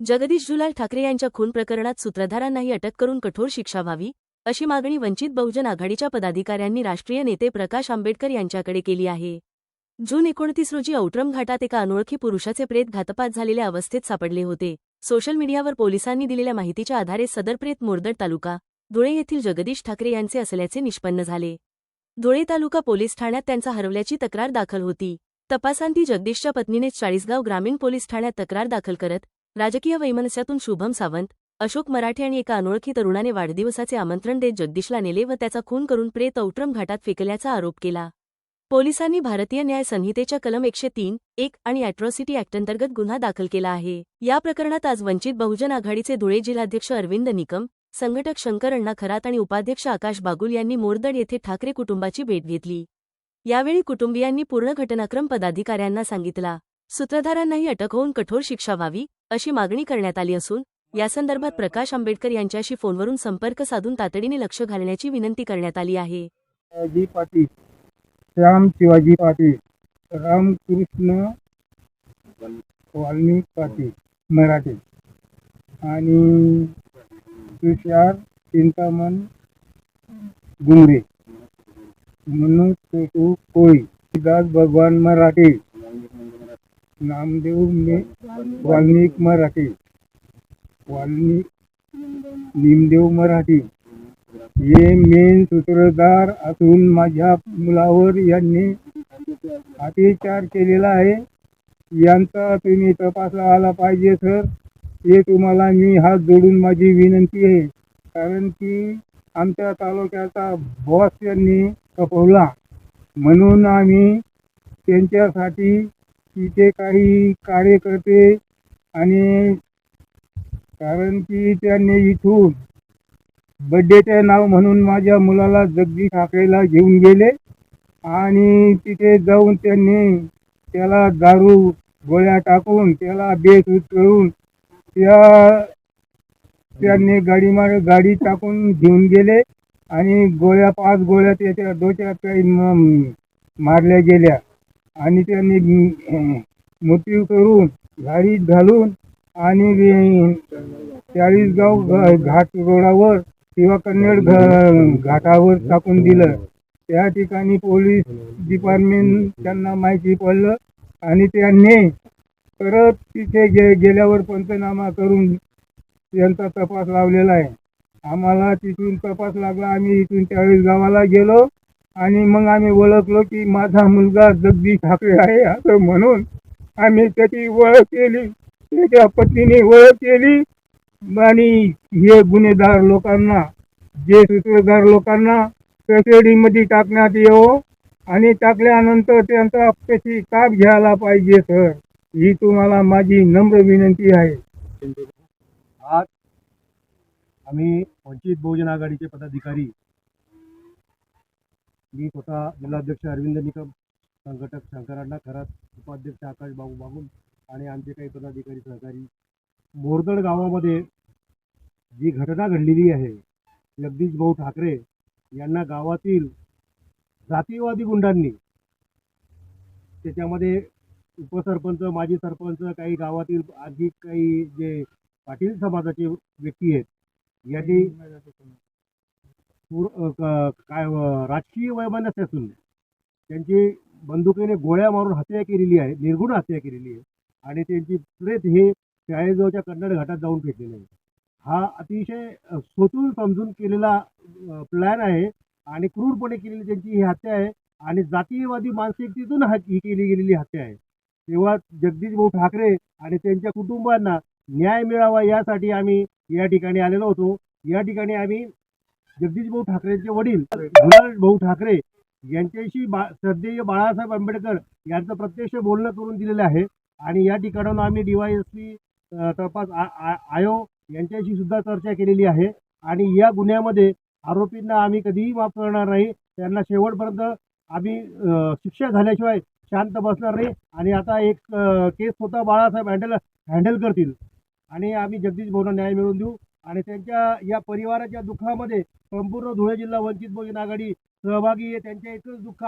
जगदीश जुलाल ठाकरे यांच्या खून प्रकरणात सूत्रधारांनाही अटक करून कठोर शिक्षा व्हावी अशी मागणी वंचित बहुजन आघाडीच्या पदाधिकाऱ्यांनी राष्ट्रीय नेते प्रकाश आंबेडकर यांच्याकडे केली आहे. जून एकोणतीस रोजी औट्रम घाटात एका अनोळखी पुरुषाचे प्रेत घातपात झालेल्या अवस्थेत सापडले होते. सोशल मीडियावर पोलिसांनी दिलेल्या माहितीच्या आधारे सदर प्रेत मोरदड तालुका धुळे येथील जगदीश ठाकरे यांचे असल्याचे निष्पन्न झाले. धुळे तालुका पोलीस ठाण्यात त्यांचा हरवल्याची तक्रार दाखल होती. तपासांती जगदीशच्या पत्नीने चाळीसगाव ग्रामीण पोलीस ठाण्यात तक्रार दाखल करत राजकीय वैमनस्यातून शुभम सावंत अशोक मराठे आणि एका अनोळखी तरुणाने वाढदिवसाचे आमंत्रण देत जगदीशला नेले व त्याचा खून करून प्रेत औट्रम घाटात फेकल्याचा आरोप केला. पोलिसांनी भारतीय न्याय संहितेच्या कलम एकशे तीन एक आणि अॅट्रॉसिटी अॅक्टअंतर्गत गुन्हा दाखल केला आहे. या प्रकरणात आज वंचित बहुजन आघाडीचे धुळे जिल्हाध्यक्ष अरविंद निकम संघटक शंकर अण्णा खरात आणि उपाध्यक्ष आकाश बागुल यांनी मोरदड येथे ठाकरे कुटुंबाची भेट घेतली. यावेळी कुटुंबियांनी पूर्ण घटनाक्रम पदाधिकाऱ्यांना सांगितला. सूत्रधारांनाही अटक होऊन कठोर शिक्षा व्हावी अशी मागणी करण्यात आली असून यासंदर्भात प्रकाश आंबेडकर यांच्याशी फोनवरून संपर्क साधून तातडीने लक्ष घालण्याची विनंती करण्यात आली आहे. शिवाजी पाटील श्याम शिवाजी पाटील रामकृष्ण वाल्मिक पाटील मराठी. आणि तुषार चिंतामण गुमरे मनोज पेटू कोळी दास भगवान मराठी. नामदेव मे वाल्मिक मराठी. वाल्मिक निमदेव मराठी. हे मेन सूत्रधार असून माझ्या मुलावर यांनी अतिचार केलेला आहे. यांचा तुम्ही तपासला आला पाहिजे सर. हे तुम्हाला मी हात जोडून माझी विनंती आहे. कारण की आमच्या तालुक्याचा बॉस यांनी खपवला. म्हणून आम्ही त्यांच्यासाठी तिथे काही कार्यकर्ते आणि कारण की त्यांनी इथून बड्डेचे नाव म्हणून माझ्या मुलाला जगदी ठाकरेला घेऊन गेले आणि तिथे जाऊन त्यांनी त्याला दारू गोळ्या टाकून त्याला बेसूद करून त्या त्यांनी गाडी मार गाडी टाकून घेऊन गेले आणि गोळ्या पाच गोळ्या त्याच्या डोक्यात काही मारल्या गेल्या. आणि त्यांनी म- मृत्यू करून गाडीत घालून आणि चाळीसगाव घाट रोडावर किंवा कन्नड घ- घाटावर टाकून दिलं. त्या ठिकाणी पोलीस डिपार्टमेंट त्यांना माहिती पडलं आणि त्यांनी परत तिथे गे गेल्यावर पंचनामा करून त्यांचा तपास लावलेला आहे. आम्हाला तिथून तपास लागला. आम्ही इथून चाळीस गावाला गेलो. आणि मग आम्ही ओळखलो की माझा मुलगा जगदीश ठाकरे आहे असं म्हणून आम्ही त्याची ओळख केली त्याच्या पत्नीने ओळख केली. आणि हे गुन्हेगार लोकांना जे सूत्रधार लोकांना कस्टडीमध्ये टाकण्यात येवो आणि टाकल्यानंतर त्यांचा त्याची ताप घ्यायला पाहिजे सर. ही तुम्हाला माझी नम्र विनंती आहे. आज आम्ही वंचित बहुजन आघाडीचे पदाधिकारी मी स्वतः जिल्हाध्यक्ष अरविंद निकम संघटक शंकरांना खरात उपाध्यक्ष आकाश बाबू बागुल आणि आमचे काही पदाधिकारी सहकारी. मोरदड गावामध्ये जी घटना घडलेली आहे जगदीश भाऊ ठाकरे यांना गावातील जातीयवादी गुंडांनी त्याच्यामध्ये उपसरपंच माजी सरपंच काही गावातील आणखी काही जे पाटील समाजाचे व्यक्ती आहेत यांनी काय राजकीय वैमनस्य असून त्यांची बंदुकीने गोळ्या मारून हत्या केलेली आहे निर्गुण हत्या केलेली आहे. आणि त्यांची प्रेत हे शाळेजवळच्या कन्नड घाटात जाऊन फेकलेले आहे. हा अतिशय सोतून सोचून समजून केलेला प्लॅन आहे आणि क्रूरपणे केलेली त्यांची ही हत्या आहे आणि जातीयवादी मानसिकतेतून ही केली गेलेली हत्या आहे. तेव्हा जगदीश भाऊ ठाकरे आणि त्यांच्या कुटुंबांना न्याय मिळावा यासाठी आम्ही या ठिकाणी आलेलो होतो. या ठिकाणी आम्ही जगदीश भाऊ ठाकरेंचे वडील गुलाल भाऊ ठाकरे यांच्याशी बा श्रद्धेय बाळासाहेब आंबेडकर यांचं प्रत्यक्ष बोलणं करून दिलेलं आहे. आणि या ठिकाणाहून आम्ही डीवायएसपी तपास आ- आ- आयोग यांच्याशी सुद्धा चर्चा केलेली आहे. आणि या गुन्ह्यामध्ये आरोपींना आम्ही कधीही माफ करणार नाही. त्यांना शेवटपर्यंत आम्ही शिक्षा झाल्याशिवाय शांत बसणार नाही. आणि आता एक केस स्वतः बाळासाहेब हँडल हँडल करतील. आणि आम्ही जगदीश भाऊंना न्याय मिळवून देऊ. आणि त्यांच्या या परिवाराच्या दुःखामध्ये संपूर्ण धुळे जिल्हा वंचित बहुजन आघाडी सहभागी आहे. त्यांच्या एकच दुःख